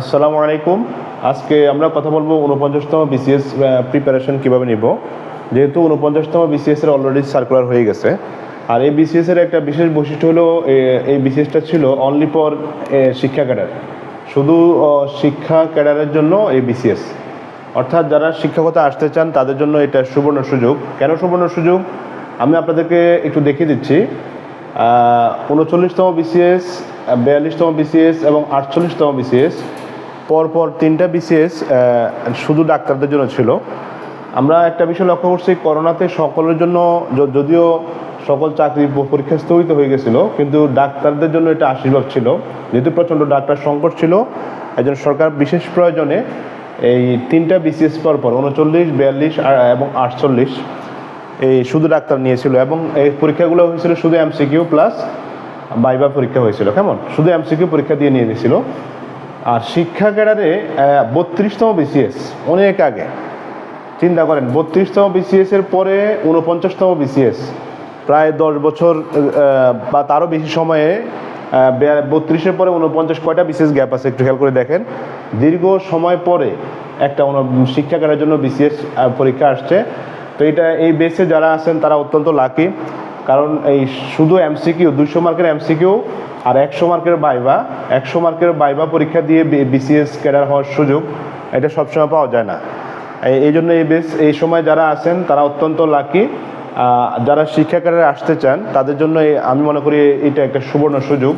আসসালামু আলাইকুম। আজকে আমরা কথা বলব উনপঞ্চাশতম বিসিএস প্রিপারেশন কীভাবে নিব। যেহেতু উনপঞ্চাশতম বিসিএস এর অলরেডি সার্কুলার হয়ে গেছে। আর এই বিসিএস এর একটা বিশেষ বৈশিষ্ট্য হলো এই বিসিএসটা ছিল অনলি ফর শিক্ষা ক্যাডার। শুধু শিক্ষা ক্যাডারের জন্য এই বিসিএস। অর্থাৎ যারা শিক্ষকতা আসতে চান, তাদের জন্য এটা সুবর্ণ সুযোগ। কেন সুবর্ণ সুযোগ? আমি আপনাদেরকে একটু দেখিয়ে দিচ্ছি। উনচল্লিশতম বিসিএস, বিয়াল্লিশতম বিসিএস এবং আটচল্লিশতম বিসিএস পরপর তিনটা বিসিএস শুধু ডাক্তারদের জন্য ছিল। আমরা একটা বিষয় লক্ষ্য করছি, করোনাতে সকলের জন্য যদিও সকল চাকরি পরীক্ষা স্থগিত হয়ে গেছিল, কিন্তু ডাক্তারদের জন্য এটা আশীর্বাদ ছিল। যেহেতু প্রচণ্ড ডাক্তার সংকট ছিল একজন সরকার বিশেষ প্রয়োজনে এই তিনটা বিসিএস পর পর উনচল্লিশ, বিয়াল্লিশ এবং আটচল্লিশ, এই শুধু ডাক্তার নিয়েছিল। এবং এই পরীক্ষাগুলো হয়েছিল শুধু এমসিকিউ প্লাস বাইবা পরীক্ষা হয়েছিল, কেমন? শুধু এমসিকিউ পরীক্ষা দিয়ে নিয়ে নিয়েছিল আর শিক্ষা ক্যাডারে বত্রিশতম বিসিএস অনেক আগে। চিন্তা করেন, বত্রিশতম বিসিএস এর পরে উনপঞ্চাশতম বিসিএস প্রায় দশ বছর বা তারও বেশি সময়ে বত্রিশের পরে উনপঞ্চাশ কয়টা বিসিএস গ্যাপ আছে একটু খেয়াল করে দেখেন। দীর্ঘ সময় পরে একটা শিক্ষা ক্যাডারের জন্য বিসিএস পরীক্ষা আসছে। তো এটা, এই বেসে যারা আছেন তারা অত্যন্ত লাকি কারণ এই শুধু এমসিকিউ দুশো মার্কের এমসিকিউ আর একশো মার্কের বাইবা, একশো মার্কের বাইবা পরীক্ষা দিয়ে বিসিএস ক্যাডার হওয়ার সুযোগ, এটা সবসময় পাওয়া যায় না। এই- জন্য এই বেশ, এই সময় যারা আছেন, তারা অত্যন্ত লাকি যারা শিক্ষা ক্যাডারে আসতে চান, তাদের জন্য আমি মনে করি এটা একটা সুবর্ণ সুযোগ।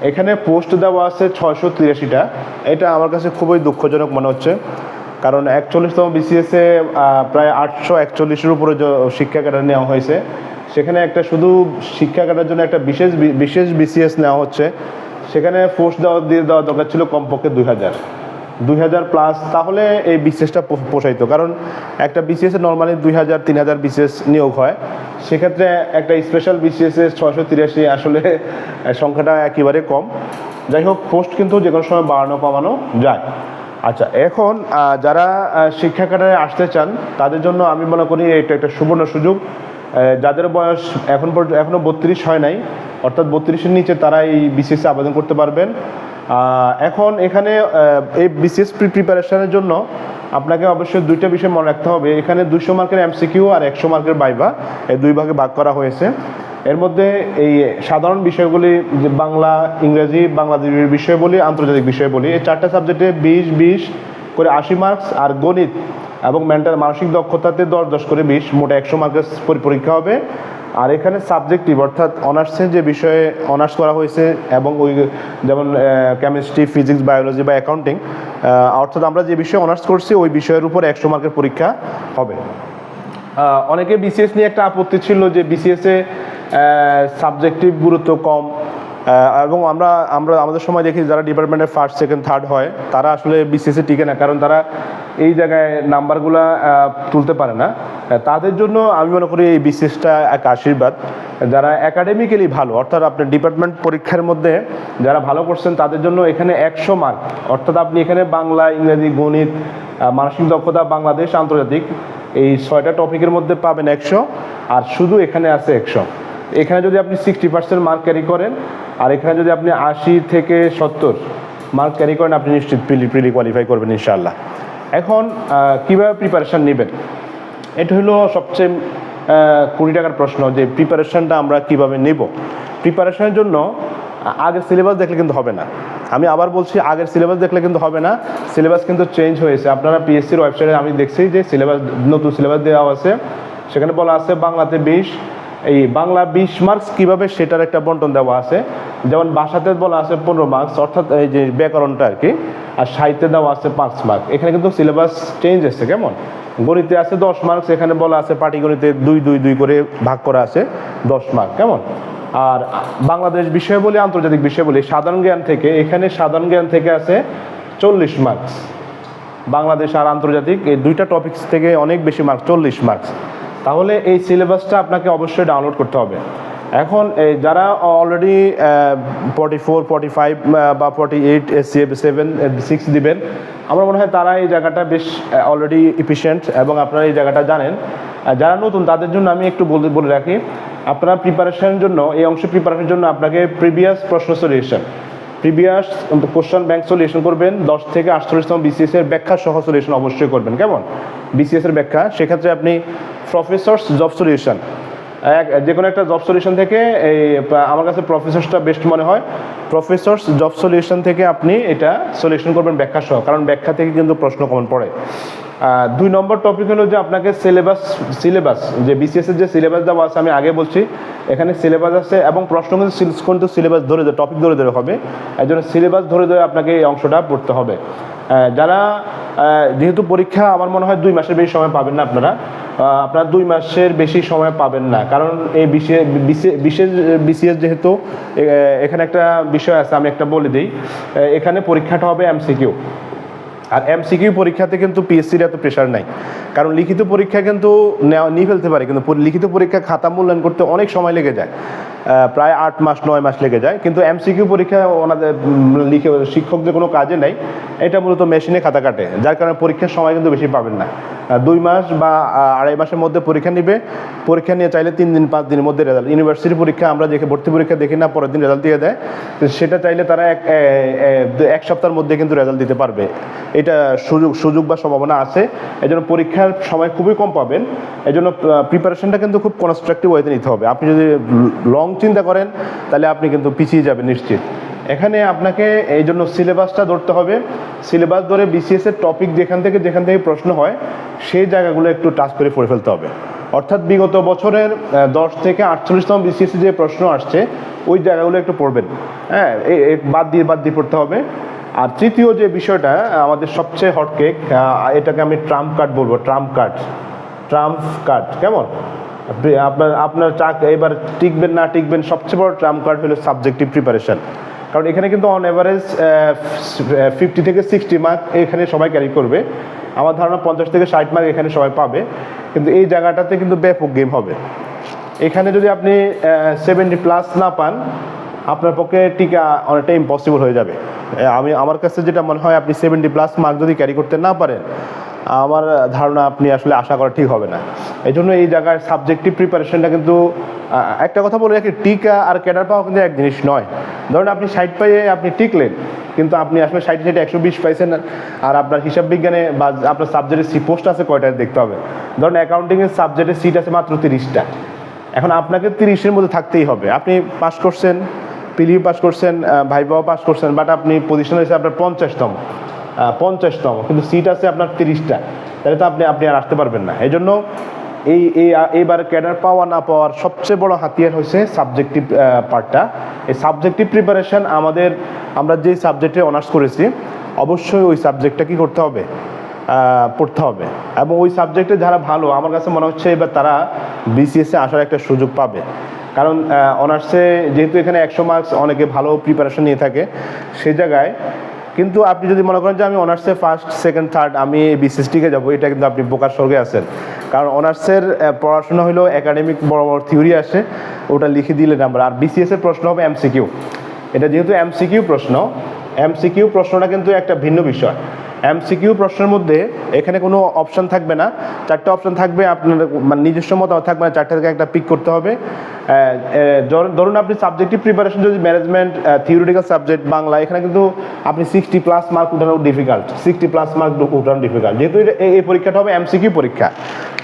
এখানে পোস্ট দেওয়া আছে ছয়শো তিরাশিটা, এটা আমার কাছে খুবই দুঃখজনক মনে হচ্ছে, কারণ একচল্লিশতম বিসিএসে প্রায় আটশো একচল্লিশের উপরে শিক্ষা ক্যাডার নেওয়া হয়েছে। সেখানে একটা শুধু শিক্ষা কাটার জন্য একটা বিশেষ বিশেষ বিসিএস নেওয়া হচ্ছে। সেখানে পোস্ট দেওয়া দিয়ে দেওয়া দরকার ছিল কমপক্ষে দুই হাজার। দুই হাজার প্লাস তাহলে এই বিসিএসটা পোষাইতো। কারণ একটা বিসিএস নর্মালি দুই হাজার, তিন হাজার বিসিএস নিয়োগ হয়। সেক্ষেত্রে একটা স্পেশাল বিসিএস ছশো তিরাশি আসলে সংখ্যাটা একেবারে কম। যাই হোক পোস্ট কিন্তু যে কোনো সময় বাড়ানো, কমানো যায়। আচ্ছা এখন যারা শিক্ষা ক্যাডারে আসতে চান, তাদের জন্য আমি মনে করি এটা একটা সুবর্ণ সুযোগ। যাদের বয়স এখন পর্যন্ত এখনও বত্রিশ হয় নাই, অর্থাৎ বত্রিশের নিচে তারা এই বিসিএসে আবেদন করতে পারবেন। এখন এখানে এই বিসিএস প্রিপারেশনের জন্য আপনাকে অবশ্যই দুইটা বিষয় মনে রাখতে হবে। এখানে দুশো মার্কের এমসিকিউ আর একশো মার্কের বাইবা, এই দুই ভাগে ভাগ করা হয়েছে। এর মধ্যে এই সাধারণ বিষয়গুলি, যে বাংলা, ইংরেজি, বাংলাদেশের বিষয় বলি, আন্তর্জাতিক বিষয় বলি, এই চারটা সাবজেক্টে বিশ বিশ করে আশি মার্কস আর গণিত এবং মেন্টাল মানসিক দক্ষতাতে দশ দশ করে বিশ, মোট একশো মার্কের পরীক্ষা হবে। আর এখানে সাবজেক্টিভ অর্থাৎ অনার্সের যে বিষয়ে অনার্স করা হয়েছে এবং ওই যেমন কেমিস্ট্রি ফিজিক্স বায়োলজি বা অ্যাকাউন্টিং অর্থাৎ আমরা যে বিষয়ে অনার্স করছি, ওই বিষয়ের উপর একশো মার্কের পরীক্ষা হবে। অনেকে বিসিএস নিয়ে একটা আপত্তি ছিল যে বিসিএসে সাবজেক্টিভ গুরুত্ব কম এবং আমরা আমরা আমাদের সময় দেখি যারা ডিপার্টমেন্টে ফার্স্ট সেকেন্ড থার্ড হয়, তারা আসলে বিসিএসে টিকে না, কারণ তারা এই জায়গায় নাম্বারগুলা তুলতে পারে না। তাদের জন্য আমি মনে করি এই বিসিএসটা এক আশীর্বাদ। যারা একাডেমিক্যালি ভালো, অর্থাৎ আপনার ডিপার্টমেন্ট পরীক্ষার মধ্যে যারা ভালো করছেন, তাদের জন্য এখানে একশো মার্ক অর্থাৎ আপনি এখানে বাংলা, ইংরেজি, গণিত মানসিক দক্ষতা, বাংলাদেশ, আন্তর্জাতিক এই ছয়টা টপিকের মধ্যে পাবেন একশো, আর শুধু এখানে আছে একশো। এখানে যদি আপনি সিক্সটি পার্সেন্ট মার্ক ক্যারি করেন, আর এখানে যদি আপনি আশি থেকে সত্তর মার্ক ক্যারি করেন, আপনি নিশ্চিত প্রিলি প্রিলি কোয়ালিফাই করবেন ইনশাআল্লাহ। এখন কীভাবে কীভাবে প্রিপারেশান নেবেন? এটা হলো সবচেয়ে কুড়ি টাকার প্রশ্ন যে প্রিপারেশনটা আমরা কীভাবে নেব? প্রিপারেশানের জন্য আগের সিলেবাস দেখলে কিন্তু হবে না। আমি আবার বলছি, আগের সিলেবাস দেখলে কিন্তু হবে না। সিলেবাস কিন্তু চেঞ্জ হয়েছে। আপনারা পিএসসির ওয়েবসাইটে আমি দেখছি যে সিলেবাস নতুন সিলেবাস দেওয়া আছে। সেখানে বলা আছে বাংলাতে বিশ এই বাংলা বিশ মার্কস কীভাবে সেটার একটা বন্টন দেওয়া আছে? যেমন ভাষাতে বলা আছে পনেরো মার্কস অর্থাৎ এই যে ব্যাকরণটা আর কি, আর সাহিত্যে দেওয়া আছে পাঁচ মার্ক এখানে কিন্তু সিলেবাস চেঞ্জ এসছে, কেমন? গণিতে আছে দশ মার্কস এখানে বলা আছে পাটিগণিতে দুই দুই দুই করে ভাগ করা আছে দশ মার্ক কেমন? আর বাংলাদেশ বিষয় বলি, আন্তর্জাতিক বিষয় বলি, সাধারণ জ্ঞান থেকে, এখানে সাধারণ জ্ঞান থেকে আছে চল্লিশ মার্কস বাংলাদেশ আর আন্তর্জাতিক, এই দুইটা টপিকস থেকে অনেক বেশি মার্কস চল্লিশ মার্কস তাহলে এই সিলেবাসটা আপনাকে অবশ্যই ডাউনলোড করতে হবে। এখন যারা already forty four forty five বা ফর্টি এইট সেভেন সিক্স দিবেন, আমার মনে হয় তারা এই জায়গাটা বেশ অলরেডি ইফিসিয়েন্ট এবং আপনারা এই জায়গাটা জানেন। যারা নতুন, তাদের জন্য আমি একটু বলে বলে রাখি, আপনারা প্রিপারেশনের জন্য, এই অংশ প্রিপারেশনের জন্য আপনাকে প্রিভিয়াস প্রশ্ন solution previous question bank solution করবেন, দশ থেকে আটচল্লিশতম বিসিএস এর ব্যাখ্যা সহ সলিউশন অবশ্যই করবেন। কেমন? বিসিএস এর ব্যাখ্যা, সেক্ষেত্রে আপনি প্রফেসর্স জব সলিউশন যে কোনো একটা জব সলিউশন থেকে এই, আমার কাছে প্রফেসর্সটা বেস্ট মনে হয়। প্রফেসর্স জব সলিউশন থেকে আপনি এটা সলিউশন করবেন ব্যাখ্যা সহ, কারণ ব্যাখ্যা থেকে কিন্তু প্রশ্ন কমন পড়ে। দুই নম্বর টপিক হলো যে আপনাকে সিলেবাস সিলেবাস যে বিসিএসের যে সিলেবাস দেওয়া আছে, আমি আগে বলছি, এখানে সিলেবাস আছে এবং প্রশ্ন কিন্তু কিন্তু সিলেবাস ধরে ধরে টপিক ধরে ধরে হবে। এই জন্য সিলেবাস ধরে ধরে আপনাকে এই অংশটা পড়তে হবে। যারা যেহেতু পরীক্ষা, আমার মনে হয় দুই মাসের বেশি সময় পাবেন না আপনারা। আপনারা দুই মাসের বেশি সময় পাবেন না। কারণ এই বিশেষ বিশেষ বিসিএস যেহেতু এখানে একটা বিষয় আছে, আমি একটা বলে দিই। এখানে পরীক্ষাটা হবে এমসিকিউ আর এমসিকিউ পরীক্ষাতে কিন্তু পিএসসির এত প্রেশার নাই। কারণ লিখিত পরীক্ষা কিন্তু নেওয়া- নিয়ে ফেলতে পারে, কিন্তু লিখিত পরীক্ষা খাতা মূল্যায়ন করতে অনেক সময় লেগে যায়। প্রায় আট মাস, নয় মাস লেগে যায়। কিন্তু এমসিকিউ পরীক্ষা ওনাদের লিখে শিক্ষকদের কোনো কাজে নেই। এটা মূলত মেশিনে খাতা কাটে, যার কারণে পরীক্ষার সময় কিন্তু বেশি পাবেন না। দুই মাস বা আড়াই মাসের মধ্যে পরীক্ষা নিবে। পরীক্ষা নিয়ে চাইলে তিন দিন, পাঁচ দিনের মধ্যে রেজাল্ট ইউনিভার্সিটি পরীক্ষা আমরা দেখে, ভর্তি পরীক্ষা দেখি না, পরের দিন রেজাল্ট দিয়ে দেয়। সেটা চাইলে তারা এক এক সপ্তাহের মধ্যে কিন্তু রেজাল্ট দিতে পারবে। এটা সুযোগ সুযোগ বা সম্ভাবনা আছে। এই জন্য পরীক্ষার সময় খুবই কম পাবেন। এই জন্য প্রিপারেশনটা কিন্তু খুব কনস্ট্রাকটিভ ওয়েতে নিতে হবে। আপনি যদি লং চিন্তা করেন, তাহলে আপনি কিন্তু পিছিয়ে যাবেন নিশ্চিত। এখানে আপনাকে এই জন্য সিলেবাসটা ধরতে হবে। সিলেবাস ধরে বিসিএস এর টপিক যেখান থেকে যেখান থেকে প্রশ্ন হয়, সেই জায়গাগুলো একটু টাচ করে পড়ে ফেলতে হবে। অর্থাৎ বিগত বছরের দশ থেকে আটচল্লিশতম বিসিএস যে প্রশ্ন আসছে, ওই জায়গাগুলো একটু পড়বেন। হ্যাঁ বাদ দিয়ে বাদ দিয়ে পড়তে হবে। আর তৃতীয় যে বিষয়টা আমাদের সবচেয়ে হটকেক এটাকে আমি ট্রাম্প কার্ড বলব ট্রাম্প কার্ড ট্রাম্প কার্ড কেমন? আপনার আপনার চাক এবার টিকবেন না টিকবেন, সবচেয়ে বড় ট্রাম্প কার্ড হলো সাবজেক্টিভ প্রিপারেশন কারণ এখানে কিন্তু অন এভারেজ ফিফটি থেকে সিক্সটি মার্ক এখানে সবাই ক্যারি করবে। আমার ধারণা পঞ্চাশ থেকে ষাট মার্ক এখানে সবাই পাবে। কিন্তু এই জায়গাটাতে কিন্তু ব্যাপক গেম হবে। এখানে যদি আপনি সেভেন্টি প্লাস না পান, আপনার পক্ষে টিকা অনেকটা ইম্পসিবল হয়ে যাবে। আমি, আমার কাছে যেটা মনে হয় আপনি সেভেন্টি প্লাস মার্ক যদি ক্যারি করতে না পারেন, আমার ধারণা আপনি আসলে আশা করা ঠিক হবে না। এই জন্য এই জায়গায় সাবজেক্টিভ প্রিপারেশনটা কিন্তু একটা কথা বলে রাখি, টিকা আর ক্যাডার পাওয়া কিন্তু এক জিনিস নয়। ধরুন আপনি ষাট পাইয়ে আপনি টিকলেন, কিন্তু আপনি আসলে ষাট থেকে একশো বিশ পাইছেন আর আপনার হিসাব বিজ্ঞানে বা আপনার সাবজেক্টের সি পোস্ট আছে কয়টা দেখতে হবে? ধরুন অ্যাকাউন্টিংয়ের সাবজেক্টের সিট আছে মাত্র তিরিশটা। এখন আপনাকে তিরিশের মধ্যে থাকতেই হবে। আপনি পাস করছেন পিলিউ পাস করছেন ভাইবাও পাস করছেন বাট আপনি পজিশন হয়েছে আপনার পঞ্চাশতম। পঞ্চাশতম, কিন্তু সিট আছে আপনার তিরিশটা। তাহলে তো আপনি আপনি আর আসতে পারবেন না। এই জন্য এই এই এইবার ক্যাডার পাওয়া না পাওয়ার সবচেয়ে বড় হাতিয়ার হচ্ছে সাবজেক্টিভ পার্টটা এই সাবজেক্টিভ প্রিপারেশন আমাদের আমরা যে সাবজেক্টে অনার্স করেছি, অবশ্যই ওই সাবজেক্টটা কি করতে হবে? পড়তে হবে। এবং ওই সাবজেক্টে যারা ভালো, আমার কাছে মনে হচ্ছে এবার তারা বিসিএসে আসার একটা সুযোগ পাবে। কারণ অনার্সে যেহেতু এখানে একশো মার্কস অনেকে ভালো প্রিপারেশন নিয়ে থাকে সে জায়গায়। কিন্তু আপনি যদি মনে করেন যে আমি অনার্সে ফার্স্ট সেকেন্ড থার্ড আমি বিসিএসটিকে যাব, এটা কিন্তু আপনি বোকার স্বর্গে আছেন। কারণ অনার্সের পড়াশোনা হলো একাডেমিক বড় বড় থিওরি আসে, ওটা লিখে দিলে নাম্বার। আর বিসিএস এর প্রশ্ন হবে এমসিকিউ এটা যেহেতু এমসিকিউ প্রশ্ন এমসিকিউ প্রশ্নটা কিন্তু একটা ভিন্ন বিষয়। এমসিকিউ প্রশ্নের মধ্যে এখানে কোনো অপশন থাকবে না। চারটে অপশন থাকবে আপনার মানে নিজস্ব মতো থাকবে না, চারটে থেকে একটা পিক করতে হবে। ধরুন- আপনি সাবজেক্টিভ প্রিপারেশন যদি ম্যানেজমেন্ট থিওরিটিক্যাল সাবজেক্ট বাংলা, এখানে কিন্তু আপনি সিক্সটি প্লাস মার্ক উঠানো ডিফিকাল্ট সিক্সটি প্লাস মার্ক উঠানো ডিফিকাল্ট যেহেতু এই পরীক্ষাটা হবে এমসিকিউ পরীক্ষা।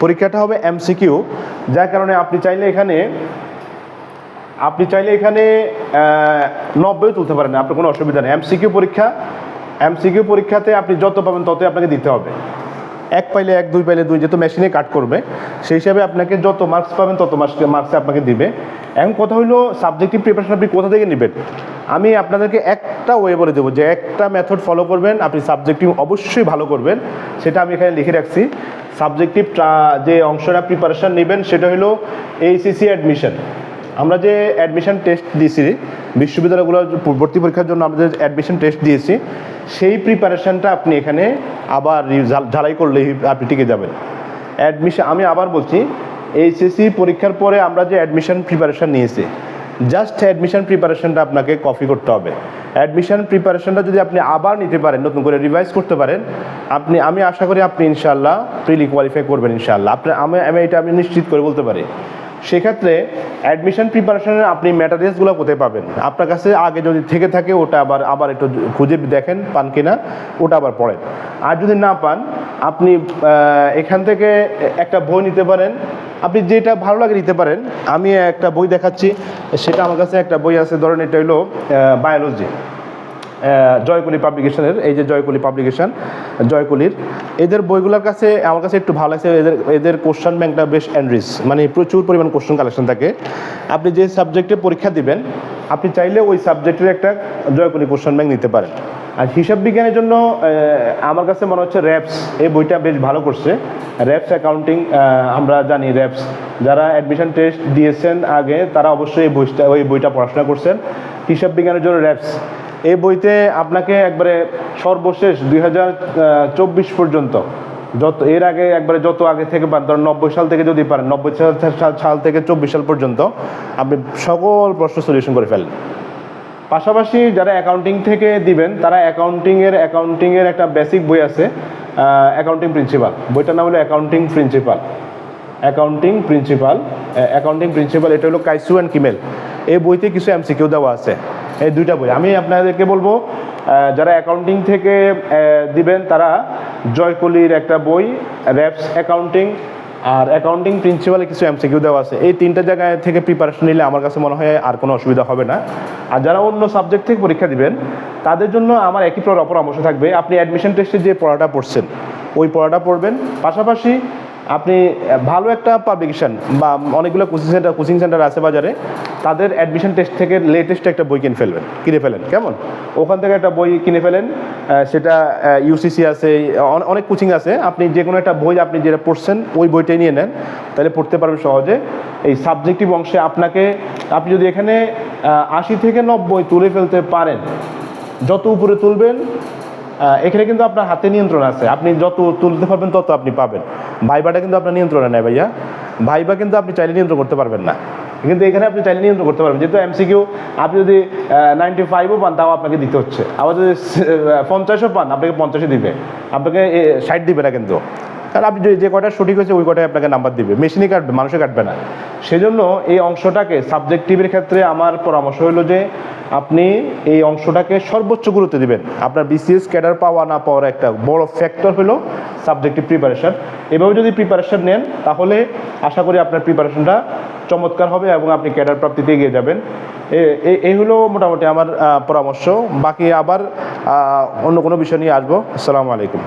পরীক্ষাটা হবে এমসিকিউ, যার কারণে আপনি চাইলে এখানে, আপনি চাইলে এখানে নব্বই তুলতে পারেন, আপনার কোনো অসুবিধা নেই। এমসিকিউ পরীক্ষা এমসিকিউ পরীক্ষাতে আপনি যত পাবেন ততই আপনাকে দিতে হবে। এক পাইলে এক, দুই পাইলে দুই যেহেতু মেশিনে কাট করবে, সেই হিসাবে আপনাকে যত মার্কস পাবেন তত মার্কস মার্কসে আপনাকে দিবে। এখন কথা হলো সাবজেক্টিভ প্রিপারেশন আপনি কোথা থেকে নেবেন? আমি আপনাদেরকে একটা ওয়ে বলে দেবো যে একটা মেথড ফলো করবেন, আপনি সাবজেক্টিভ অবশ্যই ভালো করবেন, সেটা আমি এখানে লিখে রাখছি। সাবজেক্টিভ যে অংশটা প্রিপারেশন নেবেন, সেটা হলো এইসিসি অ্যাডমিশন আমরা যে অ্যাডমিশন টেস্ট দিয়েছি বিশ্ববিদ্যালয়গুলোর ভর্তি পরীক্ষার জন্য আমরা যে অ্যাডমিশন টেস্ট দিয়েছি, সেই প্রিপারেশনটা আপনি এখানে আবার ঝালাই করলেই আপনি টিকে যাবেন। অ্যাডমিশন আমি আবার বলছি, এইচএসসি পরীক্ষার পরে আমরা যে অ্যাডমিশন প্রিপারেশন নিয়েছি জাস্ট অ্যাডমিশন প্রিপারেশনটা আপনাকে কপি করতে হবে। অ্যাডমিশন প্রিপারেশনটা যদি আপনি আবার নিতে পারেন, নতুন করে রিভাইজ করতে পারেন, আপনি, আমি আশা করি আপনি ইনশাল্লাহ প্রিলি কোয়ালিফাই করবেন ইনশাল্লাহ আপনি, আমি আমি এটা আমি নিশ্চিত করে বলতে পারি। সেক্ষেত্রে অ্যাডমিশন প্রিপারেশনের আপনি ম্যাটারিয়ালসগুলো কোথায় পাবেন? আপনার কাছে আগে যদি থেকে থাকে, ওটা আবার আবার একটু খুঁজে দেখেন পান কিনা, ওটা আবার পড়েন। আর যদি না পান, আপনি এখান থেকে একটা বই নিতে পারেন। আপনি যেটা ভালো লাগে নিতে পারেন। আমি একটা বই দেখাচ্ছি। সেটা আমার কাছে একটা বই আছে, ধরেন এটা হলো বায়োলজি জয়কলি পাবলিকেশনের এই যে জয়কুলি পাবলিকেশন জয়কুলির, এদের বইগুলোর কাছে আমার কাছে একটু ভালো লাগছে, এদের এদের কোশ্চেন ব্যাংকটা বেশ এনরিচ মানে প্রচুর পরিমাণ কোশ্চেন কালেকশন থাকে। আপনি যে সাবজেক্টে পরীক্ষা দিবেন আপনি চাইলে ওই সাবজেক্টের একটা জয়কলি কোশ্চেন ব্যাংক নিতে পারেন। আর হিসাব বিজ্ঞানের জন্য আমার কাছে মনে হচ্ছে র্যাপস এই বইটা বেশ ভালো করছে। র্যাপস অ্যাকাউন্টিং আমরা জানি র্যাপস যারা অ্যাডমিশন টেস্ট দিয়েছেন আগে, তারা অবশ্যই এই বইটা, ওই বইটা পড়াশোনা করছেন। হিসাব বিজ্ঞানের জন্য র্যাপস এই বইতে আপনাকে একবারে সর্বশেষ দুই পর্যন্ত যত এর আগে একবারে যত আগে থেকে পান ধরেন নব্বই সাল থেকে যদি পারেন, নব্বই সাল- সাল- সাল থেকে চব্বিশ সাল পর্যন্ত আপনি সকল প্রশ্ন সলিউশন করে ফেলেন পাশাপাশি যারা অ্যাকাউন্টিং থেকে দিবেন, তারা অ্যাকাউন্টিংয়ের অ্যাকাউন্টিংয়ের একটা বেসিক বই আছে অ্যাকাউন্টিং প্রিন্সিপাল বইটার নাম হলো accounting principal accounting principal accounting principal এটা হলো কাইসু অ্যান্ড কিমেল। এই বইতে কিছু এমসিকিউ দেওয়া আছে। এই দুইটা বই। আমি আপনাদেরকে বলব যারা অ্যাকাউন্টিং থেকে দিবেন, তারা জয়কলির একটা বই র্যাপস অ্যাকাউন্টিং আর অ্যাকাউন্টিং প্রিন্সিপালে কিছু এমসিকিউ দেওয়া আছে। এই তিনটা জায়গায় থেকে প্রিপারেশন নিলে আমার কাছে মনে হয় আর কোনো অসুবিধা হবে না। আর যারা অন্য সাবজেক্ট থেকে পরীক্ষা দিবেন, তাদের জন্য আমার একই পর- পরামর্শ থাকবে। আপনি অ্যাডমিশন টেস্টে যে পড়াটা পড়ছেন, ওই পড়াটা পড়বেন। পাশাপাশি আপনি ভালো একটা পাবলিকেশন বা অনেকগুলো কোচিং সেন্টার কোচিং সেন্টার আছে বাজারে, তাদের অ্যাডমিশন টেস্ট থেকে লেটেস্ট একটা বই কিনে ফেলবেন, কিনে ফেলেন, কেমন? ওখান থেকে একটা বই কিনে ফেলেন সেটা ইউসিসি আছে অনেক কোচিং আছে, আপনি যে কোনো একটা বই আপনি যেটা পড়ছেন, ওই বইটাই নিয়ে নেন, তাহলে পড়তে পারবেন সহজে। এই সাবজেক্টিভ অংশে আপনাকে, আপনি যদি এখানে আশি থেকে নব্বই তুলে ফেলতে পারেন, যত উপরে তুলবেন এখানে কিন্তু আপনার হাতে নিয়ন্ত্রণ আছে, আপনি যত তুলতে পারবেন তত আপনি পাবেন। ভাইবাটা কিন্তু আপনার নিয়ন্ত্রণে নেয় ভাইয়া। ভাইবা কিন্তু আপনি চাইলে নিয়ন্ত্রণ করতে পারবেন না। কিন্তু এখানে আপনি চাইলে নিয়ন্ত্রণ করতে পারবেন। যেহেতু এমসিকিউ আপনি যদি নাইনটি ফাইভও পান, তাও আপনাকে দিতে হচ্ছে। আবার যদি পঞ্চাশও পান, আপনাকে পঞ্চাশে দিবে। আপনাকে ষাট দিবে না কিন্তু। কারণ আপনি যে- কয়টা সঠিক হয়েছে, ওই কয়টাই আপনাকে নাম্বার দিবে। মেশিনই কাটবে মানুষে কাটবে না। সেজন্য এই অংশটাকে সাবজেক্টিভের ক্ষেত্রে আমার পরামর্শ হলো যে, আপনি এই অংশটাকে সর্বোচ্চ গুরুত্ব দিবেন। আপনার বিসিএস ক্যাডার পাওয়া না পাওয়ার একটা বড় ফ্যাক্টর হলো সাবজেক্টিভ প্রিপারেশন এভাবে যদি প্রিপারেশন নেন, তাহলে আশা করি আপনার প্রিপারেশনটা চমৎকার হবে এবং আপনি ক্যাডার প্রাপ্তিতে এগিয়ে যাবেন। এই হলো মোটামুটি আমার পরামর্শ। বাকি আবার অন্য কোনো বিষয় নিয়ে আসব। আসসালামু আলাইকুম।